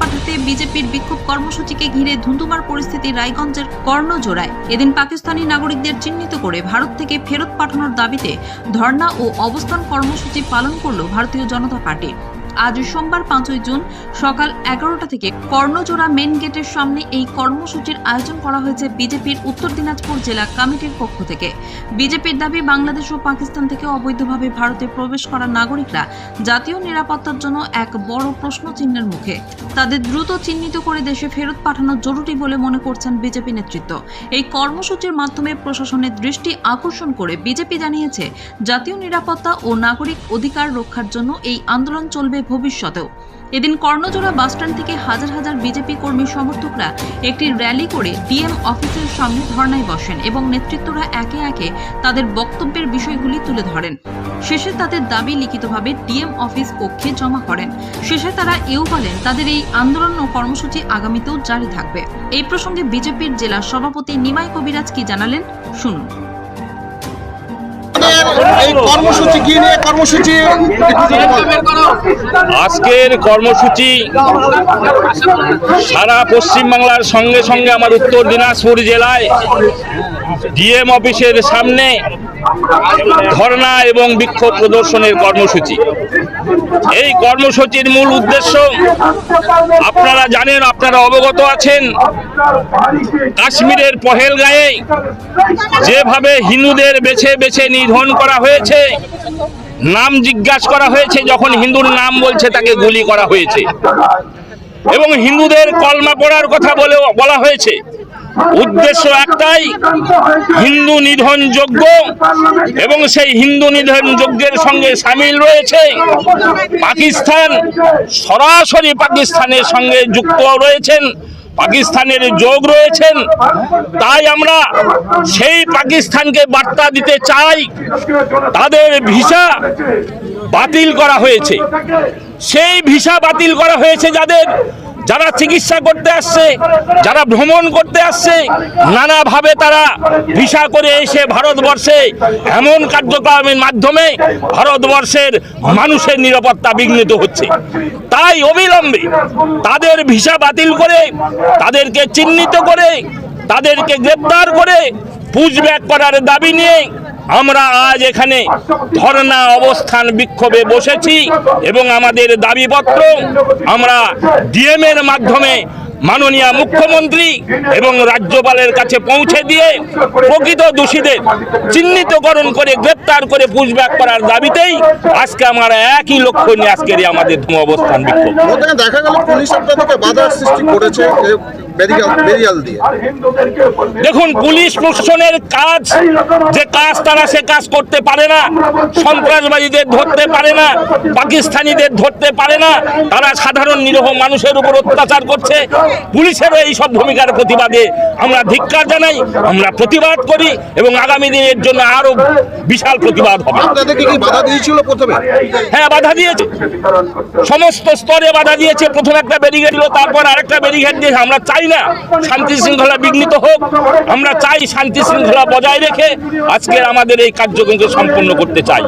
পাঠাতে বিজেপির বিক্ষোভ কর্মসূচিকে ঘিরে ধুন্ধুমার পরিস্থিতি রায়গঞ্জের কর্ণজোড়ায়। এদিন পাকিস্তানি নাগরিকদের চিহ্নিত করে ভারত থেকে ফেরত পাঠানোর দাবিতে ধর্ণা ও অবস্থান কর্মসূচি পালন করল ভারতীয় জনতা পার্টি। আজ সোমবার পাঁচই জুন সকাল এগারোটা থেকে কর্ণজোড়া মেন গেটের সামনে এই কর্মসূচির আয়োজন করা হয়েছে বিজেপির উত্তর দিনাজপুর জেলা কমিটির পক্ষ থেকে। বিজেপির দাবি, বাংলাদেশ ও পাকিস্তান থেকে অবৈধভাবে ভারতে প্রবেশ করা নাগরিকরা জাতীয় নিরাপত্তার জন্য এক বড় প্রশ্ন চিহ্নের মুখে। তাদের দ্রুত চিহ্নিত করে দেশে ফেরত পাঠানো জরুরি বলে মনে করছেন বিজেপি নেতৃত্ব। এই কর্মসূচির মাধ্যমে প্রশাসনের দৃষ্টি আকর্ষণ করে বিজেপি জানিয়েছে, জাতীয় নিরাপত্তা ও নাগরিক অধিকার রক্ষার জন্য এই আন্দোলন চলবে ভবিষ্যতেও। এদিন কর্ণজোড়া বাসস্ট্যান্ড থেকে হাজার হাজার বিজেপি কর্মী সমর্থকরা একটি র্যালি করে ডিএম অফিসের সামনে ধর্নায় বসেন এবং নেতৃত্বরা একে একে তাদের বক্তব্যের বিষয়গুলি তুলে ধরেন। শেষে তাদের দাবি লিখিতভাবে ডিএম অফিস কক্ষে জমা করেন। শেষে তারা এও বলেন, তাদের এই আন্দোলন ও কর্মসূচি আগামীতেও জারি থাকবে। এই প্রসঙ্গে বিজেপির জেলা সভাপতি নিমাই কবিরাজ কি জানালেন, শুনুন। কর্মসূচি কি নিয়ে কর্মসূচি? আজকের কর্মসূচি সারা পশ্চিমবাংলার সঙ্গে সঙ্গে আমার উত্তর দিনাজপুর জেলায় ডিএম অফিসের সামনে ধর্ণা এবং বিক্ষোভ প্রদর্শনের কর্মসূচি। এই কর্মসূচির মূল উদ্দেশ্য, আপনারা জানেন, আপনারা অবগত আছেন, কাশ্মীরের পহেলগাঁয়ে যেভাবে হিন্দুদের বেছে বেছে নিধন করা হয়েছে, নাম জিজ্ঞাসা করা হয়েছে, যখন হিন্দুর নাম বলছে তাকে গুলি করা হয়েছে। এবং হিন্দুদের কলমা পড়ার কথা বলে, বলা হয়েছে উদ্দেশ্য একটাই, হিন্দু নিধন যজ্ঞ এবং সেই হিন্দু নিধন যজ্ঞের সঙ্গে সামিল রয়েছে পাকিস্তান। সরাসরি পাকিস্তানের সঙ্গে যুক্ত রয়েছেন, পাকিস্তানের যোগ রয়েছেন। তাই আমরা সেই পাকিস্তানকে বার্তা দিতে চাই, তাদের ভিসা বাতিল করা হয়েছে। সেই ভিসা বাতিল করা হয়েছে যাদের যারা চিকিৎসা করতে আসছে, যারা ভ্রমণ করতে আসছে, নানাভাবে তারা ভিসা করে এসে ভারতবর্ষে এমন কার্যক্রমের মাধ্যমে ভারতবর্ষের মানুষের নিরাপত্তা বিঘ্নিত হচ্ছে। তাই অবিলম্বে তাদের ভিসা বাতিল করে, তাদেরকে চিহ্নিত করে, তাদেরকে গ্রেপ্তার করে পুজব্যাক করার দাবি নিয়ে আমরা আজ এখানে ধর্ণা অবস্থান বিক্ষোভে বসেছি এবং আমাদের দাবিপত্র আমরা ডিএম এর মাধ্যমে মাননীয় মুখ্যমন্ত্রী এবং রাজ্যপালের কাছে পৌঁছে দিয়ে প্রকৃত দোষীদের চিহ্নিতকরণ করে গ্রেপ্তার করে পুষব্যাক করার দাবিতেই আজকে আমরা একই লক্ষ্য নিয়ে আজকের আমাদের অবস্থান বিক্ষোভ। দেখা গেল পুলিশ করেছে দেখুন পুলিশ প্রশাসনের কাজ যে কাজ তারা সে কাজ করতে পারে না। সন্ত্রাসবাদীদের ধরতে পারে না পাকিস্তানিদের ধরতে পারে না। তারা সাধারণ নিরহ মানুষের উপর অত্যাচার করছে। পুলিশেরও এই সব ভূমিকার প্রতিবাদে আমরা ধিক্কার জানাই আমরা প্রতিবাদ করি এবং আগামী দিনের জন্য আরও বিশাল প্রতিবাদ হবে। আপনাদেরকে কি বাধা দিয়েছিল প্রথমে? হ্যাঁ বাধা দিয়েছে। সমস্ত স্তরে বাধা দিয়েছে। প্রথমে একটা ব্যারিকেড দিল তারপর আরেকটা ব্যারিকেড দিয়ে আমরা চাই না। শান্তি শৃঙ্খলা বিঘ্নিত হোক, আমরা চাই শান্তি শৃঙ্খলা বজায় রেখে আজকের আমাদের এই কার্যক্রমকে সম্পন্ন করতে চাই।